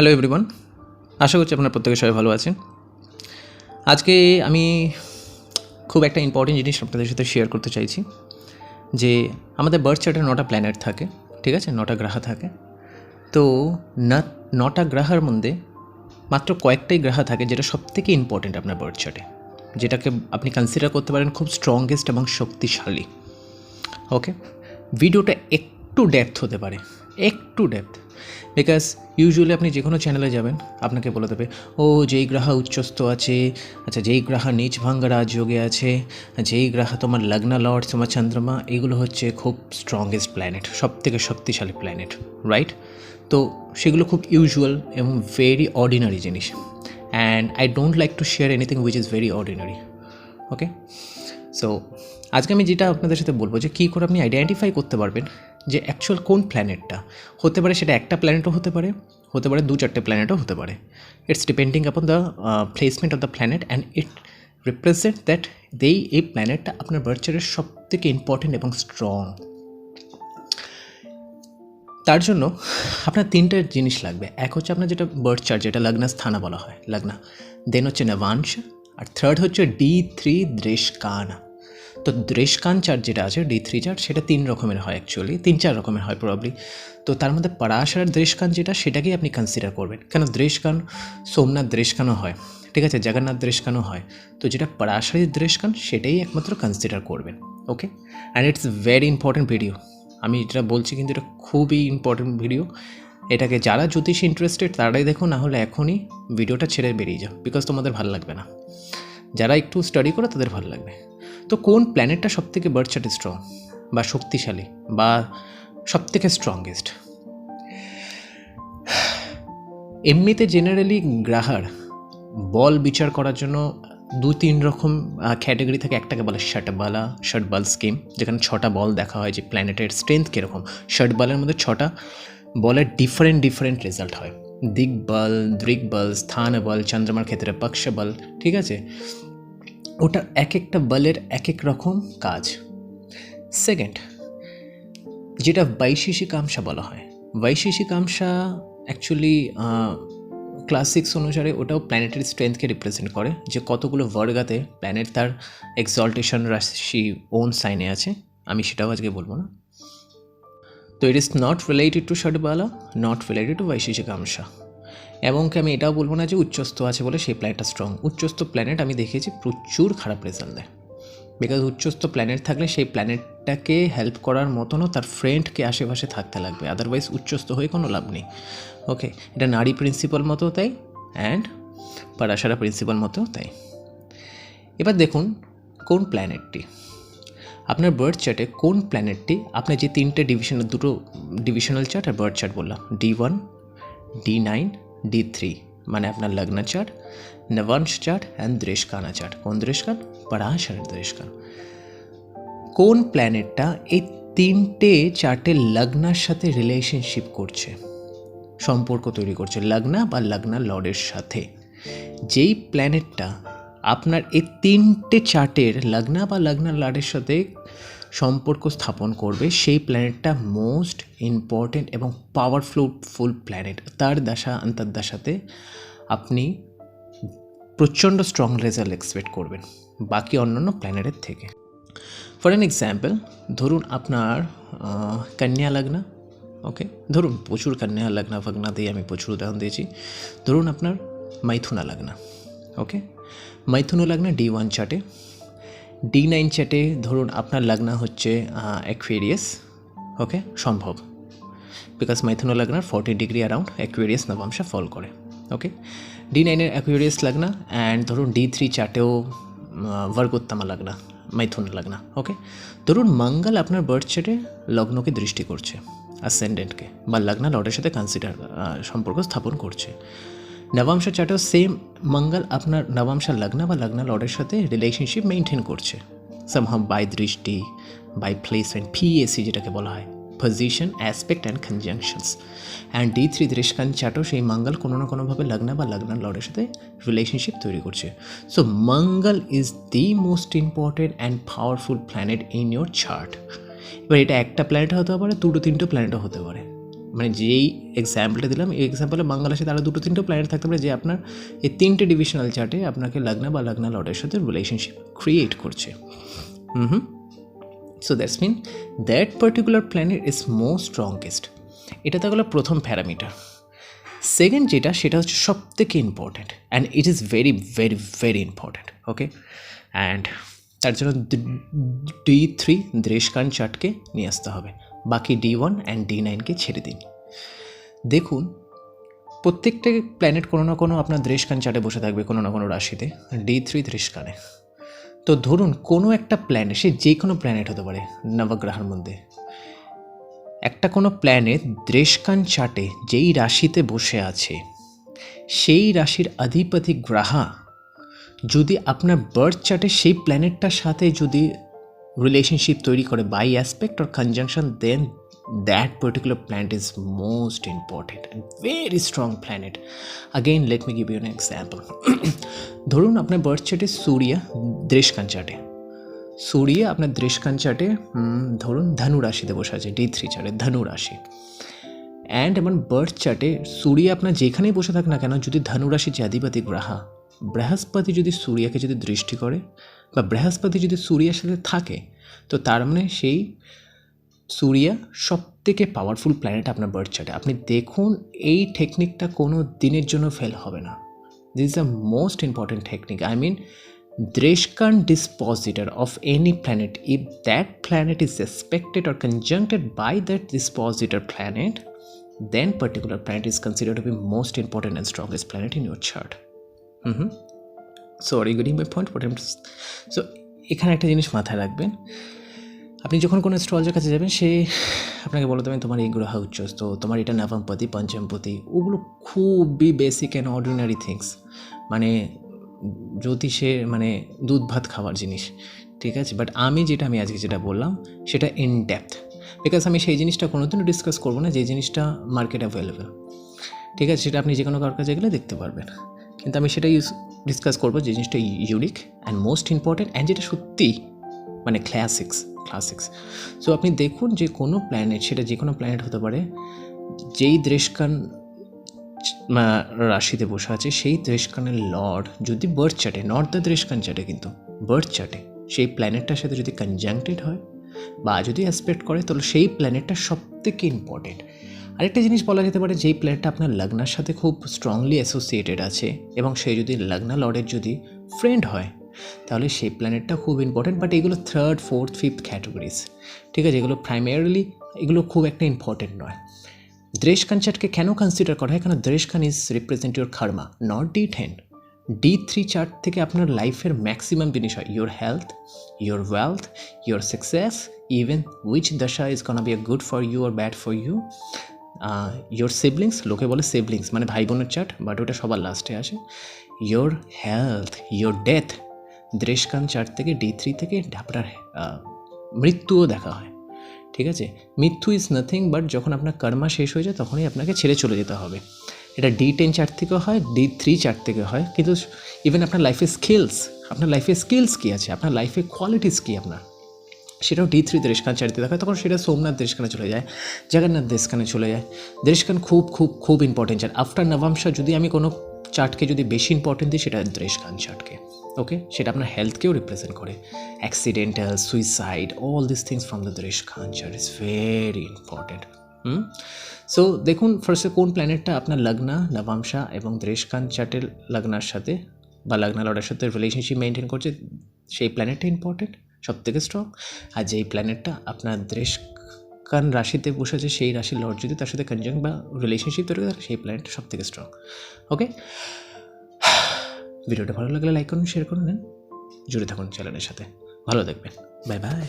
Hello everyone আশা করছি আপনার প্রত্যেকে সবাই ভালো আছেন। আজকে আমি খুব একটা ইম্পর্টেন্ট জিনিস আপনাদের সাথে শেয়ার করতে চাইছি, যে আমাদের বার্থ চার্টে নটা প্ল্যানেট থাকে, ঠিক আছে? নটা গ্রহ থাকে। তো নটা গ্রহের মধ্যে মাত্র কয়েকটাই গ্রহ থাকে যেটা সবথেকে ইম্পর্টেন্ট আপনার বার্থ চার্টে যেটাকে আপনি কনসিডার করতে পারেন খুব স্ট্রংগেস্ট এবং শক্তিশালী। ওকে ভিডিওটা একটু ডেপথ হতে পারে, একটু ডেপথ বিকজ ইউজুয়ালি আপনি যে কোনো চ্যানেলে যাবেন, আপনাকে বলে দেবে, ও, যেই গ্রহ উচ্চস্থ আছে আচ্ছা যেই গ্রহ নিচ ভাঙ্গ রাজযোগে আছে, যেই গ্রহ তোমার লগ্ন লর্ড তোমার চন্দ্রমা, এগুলো হচ্ছে খুব স্ট্রংগেস্ট প্ল্যানেট সব থেকে শক্তিশালী প্ল্যানেট রাইট তো সেগুলো খুব ইউজুয়াল এবং ভেরি অর্ডিনারি জিনিস। And I don't like to share anything which is very ordinary okay so আজকে আমি যেটা আপনাদের সাথে বলব যে কী করে আপনি আইডেন্টিফাই করতে পারবেন যে অ্যাকচুয়াল কোন প্ল্যানেটটা হতে পারে সেটা একটা প্ল্যানেটও হতে পারে হতে পারে দু চারটে প্ল্যানেটও হতে পারে। It's depending upon the placement of the planet and it represent that they এই প্ল্যানেটটা আপনার বার্চারের সব থেকে ইম্পর্টেন্ট এবং স্ট্রং তার জন্য আপনার তিনটে জিনিস লাগবে। এক হচ্ছে আপনার যেটা বার্থ চার্ট যেটা লগ্না স্থানা বলা হয়, লগ্না। দেন হচ্ছে নবাংশ, আর থার্ড হচ্ছে ডি থ্রি দৃশকান তো দৃশকান চার্ট যেটা আছে ডি থ্রি চার্ট সেটা তিন রকমের হয় অ্যাকচুয়ালি তিন চার রকমের হয় প্রবাবলি তো তার মধ্যে পরাশর দৃশকান যেটা, সেটাকেই আপনি কনসিডার করবেন। কেন দৃশকান সোমনাথ দৃশকানও হয়। ঠিক আছে জগন্নাথ দৃশকানও হয়। তো যেটা পরাশরী দৃশকান সেটাই একমাত্র কনসিডার করবেন। Okay and it's very important video আমি যেটা বলছি কিন্তু এটা খুবই ইম্পর্টেন্ট ভিডিও এটাকে যারা জ্যোতিষ ইন্টারেস্টেড তারাই দেখো না হলে এখনই ভিডিওটা ছেড়ে বেরিয়ে যাও বিকজ তোমাদের ভালো লাগবে না। যারা একটু স্টাডি করে, তাদের ভালো লাগবে। তো কোন প্ল্যানেটটা সবথেকে বার্থ চার্টে স্ট্রং বা শক্তিশালী? বা সবথেকে স্ট্রংগেস্ট এমনিতে জেনারেলি গ্রাহার বল বিচার করার জন্য দু তিন রকম ক্যাটাগরি থাকে। একটাকে বলে ষটবালা ষটবল স্কিম যেখানে ছটা বল দেখা হয় যে প্ল্যানেটের স্ট্রেংথ কীরকম। ষটবলের মধ্যে ছটা বলের ডিফারেন্ট ডিফারেন্ট রেজাল্ট হয়। দিগ্বল স্থান বল চন্দ্রমার ক্ষেত্রে পক্ষ বল ঠিক আছে? ওটার এক একটা বলের এক এক রকম কাজ। সেকেন্ড যেটা বৈশেষিকাংশা বলা হয়। বৈশেষিকাংশা অ্যাকচুয়ালি ক্লাসিক্স অনুসারে ওটাও প্ল্যানেটারি স্ট্রেংথকে রিপ্রেজেন্ট করে, যে কতগুলো বর্গাতে প্ল্যানেট তার এক্সল্টেশন রাশি ওন সাইনে আছে, আমি সেটাও আজকে বলব না। তো it is not related to ষটবালা not related to বৈশেষিকাংশা। এবং কি আমি এটাও বলব না যে উচ্চস্থ আছে বলে সেই প্ল্যানেটটা স্ট্রং উচ্চস্থ প্ল্যানেট আমি দেখেছি প্রচুর খারাপ রেজাল্ট দেয়। বিকজ উচ্চস্থ প্ল্যানেট থাকলে সেই প্ল্যানেটটাকে হেল্প করার মতনও তার ফ্রেন্ডকে আশেপাশে থাকতে লাগবে। আদারওয়াইজ উচ্চস্থ হয়ে কোনো লাভ নেই। ওকে এটা নারী প্রিন্সিপাল মতো তাই অ্যান্ড পারাসারা প্রিন্সিপাল মতো তাই। এবার দেখুন, কোন প্ল্যানেটটি আপনার বার্থ চার্টে কোন প্ল্যানেটটি আপনার যে তিনটে ডিভিশনাল দুটো ডিভিশনাল চার্ট আর বার্থ চার্ট বললাম। D one D nine D three মানে আপনার লগ্ন চার্ট নবাংশ চার্ট অ্যান্ড দৃশকানা চার্ট কোন দৃশকান পরাশরের দৃশকান কোন প্ল্যানেটটা এই তিনটে চার্টে লগ্নার সাথে রিলেশনশিপ করছে? সম্পর্ক তৈরি করছে লগ্না বা লগ্না লর্ডের সাথে। যেই প্ল্যানেটটা আপনার এই তিনটে চার্টের লগ্না বা লগ্না লর্ডের সাথে সম্পর্ক স্থাপন করবে সেই প্ল্যানেটটা মোস্ট ইম্পর্টেন্ট এবং পাওয়ারফুল ফুল প্ল্যানেট তার দশা, অন্তর্দশাতে আপনি প্রচণ্ড স্ট্রং রেজাল্ট এক্সপেক্ট করবেন বাকি অন্যান্য প্ল্যানেটের থেকে। ফর অ্যান এক্সাম্পল ধরুন আপনার কন্যা লগ্ন ওকে ধরুন প্রচুর কন্যা লগ্ন ফগ্না দিয়ে আমি প্রচুর উদাহরণ দিয়েছি। ধরুন আপনার মাইথুনা লগ্ন ওকে মাইথুনা লগ্ন ডি ওয়ান চার্টে ডি নাইন চ্যাটে ধরুন আপনার লগ্ন হচ্ছে অ্যাকুয়েরিয়াস ওকে সম্ভব। বিকজ মাইথুনো লগ্নার ফর্টি ডিগ্রি অ্যারাউন্ড অ্যাকুয়েরিয়াস নবাংশা ফল করে ওকে ডি নাইনের অ্যাকুয়েরিয়াস লাগনা অ্যান্ড ধরুন ডি থ্রি চার্টেও বর্গোত্তমা লাগনা মাইথুন লাগনা ওকে ধরুন মঙ্গল আপনার বার্থ চার্টে লগ্নকে দৃষ্টি করছে অ্যাসেন্ডেন্টকে বা লগ্না লর্ডের সাথে কনসিডার সম্পর্ক স্থাপন করছে। নবাংশ চার্টেও সেম মঙ্গল আপনার নবাংশ লগ্ন বা লগ্ন লর্ডের সাথে রিলেশনশিপ মেনটেন করছে। সামহাম বাই দৃষ্টি বাই প্লেসমেন্ট পিএসি যেটাকে বলা হয় position aspect and conjunctions and D three দৃষ্কান চার্টও সেই মঙ্গল কোনো না কোনোভাবে লগ্ন বা লগ্ন লর্ডের সাথে রিলেশনশিপ তৈরি করছে। So Mangal is the most important and powerful planet in your chart এবার এটা একটা প্ল্যানেট হতে পারে, দুটো তিনটে প্ল্যানেটও হতে পারে। মানে যেই এক্সাম্পলটা দিলাম, এই এক্সাম্পলে বাংলাদেশে তারা দুটো তিনটে প্ল্যানেট থাকতে পারে যে আপনার এই তিনটে ডিভিশনাল চার্টে আপনাকে লগ্ন বা লগ্ন লর্ডের সাথে রিলেশনশিপ ক্রিয়েট করছে। হুম so that's mean that particular planet is more strongest এটা তো প্রথম প্যারামিটার সেকেন্ড যেটা, সেটা হচ্ছে সব থেকে important and it is very very very important okay and তার জন্য ডি থ্রি দ্রেশকান চার্টকে নিয়ে আসতে হবে। বাকি ডি ওয়ান অ্যান্ড ডি নাইনকে ছেড়ে দিন। দেখুন, প্রত্যেকটা প্ল্যানেট কোনো না কোনো আপনার দৃশকান চার্টে বসে থাকবে কোনো না কোনো রাশিতে, ডি থ্রি দৃশকানে তো ধরুন, কোনো একটা প্ল্যানেট সে যে কোনো প্ল্যানেট হতে পারে নবগ্রহের মধ্যে, একটা কোনো প্ল্যানেট দৃশকান চার্টে যেই রাশিতে বসে আছে, সেই রাশির অধিপতি গ্রাহা, যদি আপনার বার্থ চার্টে সেই প্ল্যানেটটার সাথে যদি রিলেশনশিপ তৈরি করে by aspect or conjunction then that particular planet is most important very strong planet again let me give you example ধরুন আপনার বার্থ চার্টে সূর্য দৃশকান চার্টে সূর্য আপনার দৃশকান চার্টে ধরুন ধনু রাশিতে বসে আছে ডি থ্রি চার্টে ধনু রাশি অ্যান্ড এমন বার্থ চার্টে সূর্য আপনার যেখানেই বসে থাক না কেন যদি ধনুরাশি আধিপতি গ্রাহা বৃহস্পতি যদি সূর্যকে যদি দৃষ্টি করে বা বৃহস্পতি যদি সূর্যের সাথে থাকে, তো তার মানে সেই সূর্যা সব থেকে পাওয়ারফুল প্ল্যানেট আপনার বার্থ চার্টে আপনি দেখুন, এই টেকনিকটা কোনো দিনের জন্য ফেল হবে না। This is the most important technique I mean দ্রেশকান dispositor of any planet if that planet is expected or conjuncted by that dispositor planet then particular planet is consider to be most important and strongest planet in your chart So are you getting my point? What এখানে একটা জিনিস মাথায় রাখবেন। আপনি যখন কোনো astrologer কাছে যাবেন, সে আপনাকে বলে দেবেন, তোমার এই গ্রহ উচ্চস্থ, তোমার এটা নবমপতি পঞ্চমপতি ওগুলো খুবই বেসিক অ্যান্ড অর্ডিনারি থিংস মানে জ্যোতিষে মানে দুধ ভাত খাওয়ার জিনিস, ঠিক আছে? বাট আমি যেটা, আমি আজকে যেটা বললাম, সেটা ইন ডেপথ বিকজ আমি সেই জিনিসটা কোনোদিনও ডিসকাস করব না, যে জিনিসটা মার্কেট অ্যাভেলেবেল ঠিক আছে? সেটা আপনি যে কোনো কার কাছে গেলে দেখতে পারবেন। কিন্তু আমি সেটাই ডিসকাস করব যে জিনিসটা unique and most important and যেটা সত্যি মানে ক্লাসিক্স ক্লাসিক্স সো আপনি দেখুন যে কোনো প্ল্যানেট সেটা যে কোনো প্ল্যানেট হতে পারে, যেই দৃশকান মা- রাশিতে বসে আছে, সেই দৃশকানের লর্ড যদি বার্থ চার্টে নট দ্য দৃশকান চার্টে কিন্তু বার্থ চার্টে সেই প্ল্যানেটটার সাথে যদি কনজাংটেড হয় বা যদি অ্যাসপেক্ট করে, তাহলে সেই প্ল্যানেটটা সব থেকে ইম্পর্টেন্ট আরেকটা জিনিস বলা যেতে পারে, যেই প্ল্যানেটটা আপনার লগ্নার সাথে খুব স্ট্রংলি অ্যাসোসিয়েটেড আছে এবং সে যদি লগ্না লর্ডের যদি ফ্রেন্ড হয়, তাহলে সেই প্ল্যানেটটা খুব ইম্পর্টেন্ট বাট এগুলো থার্ড ফোর্থ ফিফথ ক্যাটাগরিজ ঠিক আছে? এগুলো প্রাইমারিলি এগুলো খুব একটা ইম্পর্টেন্ট নয়। দ্রেশকান চার্টকে কেন কনসিডার করা হয়? কারণ দ্রেশকান is represent your karma not D ten D three chart থেকে আপনার লাইফের ম্যাক্সিমাম জিনিস হয়। Your health your wealth your success even which dasha is can be a good for you or bad for you your siblings লোকে বলে siblings মানে ভাই বোনের চার্ট বাট ওটা সবার লাস্টে আসে। ইয়োর হেলথ ইয়োর ডেথ দ্রেশকান চার্ট থেকে ডি থ্রি থেকে আপনার মৃত্যুও দেখা হয়। ঠিক আছে? মৃত্যু ইজ নাথিং বাট যখন আপনার কর্মা শেষ হয়ে যায়, তখনই আপনাকে ছেড়ে চলে যেতে হবে। এটা ডি টেন চার্ট থেকে হয় ডি থ্রি চার্ট থেকে হয়, কিন্তু ইভেন আপনার লাইফে স্কিলস আপনার লাইফে স্কিলস কী আছে? আপনার লাইফে কোয়ালিটিস কী আপনার? সেটাও ডি থ্রি দেশখান চারিতে দেখা হয় তখন সেটা সোমনাথ দেশখানে চলে যায়, জগন্নাথ দেশখানে চলে যায়। দেশখান খুব খুব খুব ইম্পর্টেন্ট চার্ট আফটার নবাংশা যদি আমি কোনো চার্টকে যদি বেশি ইম্পর্টেন্ট দিই, সেটা দেশখান চার্টকে ওকে সেটা আপনার হেলথকেও রিপ্রেজেন্ট করে। Accidental suicide all this things from the দেশ খান chart is very important hmm? So দেখুন ফার্স্টে কোন প্ল্যানেটটা আপনার লগ্না নবাংশা এবং দেশখান চার্টের লগ্নার সাথে বা লগ্না লর্ডের সাথে রিলেশনশিপ মেনটেন করছে, সেই প্ল্যানেটটা ইম্পর্টেন্ট সব থেকে স্ট্রং আর যেই প্ল্যানেটটা আপনার দেশ কান রাশিতে বসে আছে সেই রাশির লর্ড যদি তার সাথে কনজাং বা রিলেশনশিপ তৈরি করে সেই প্ল্যানেটটা সব থেকে স্ট্রং ওকে ভিডিওটা ভালো লাগলে লাইক করুন শেয়ার করুন জুড়ে থাকুন চ্যানেলের সাথে। ভালো দেখবেন বাই বাই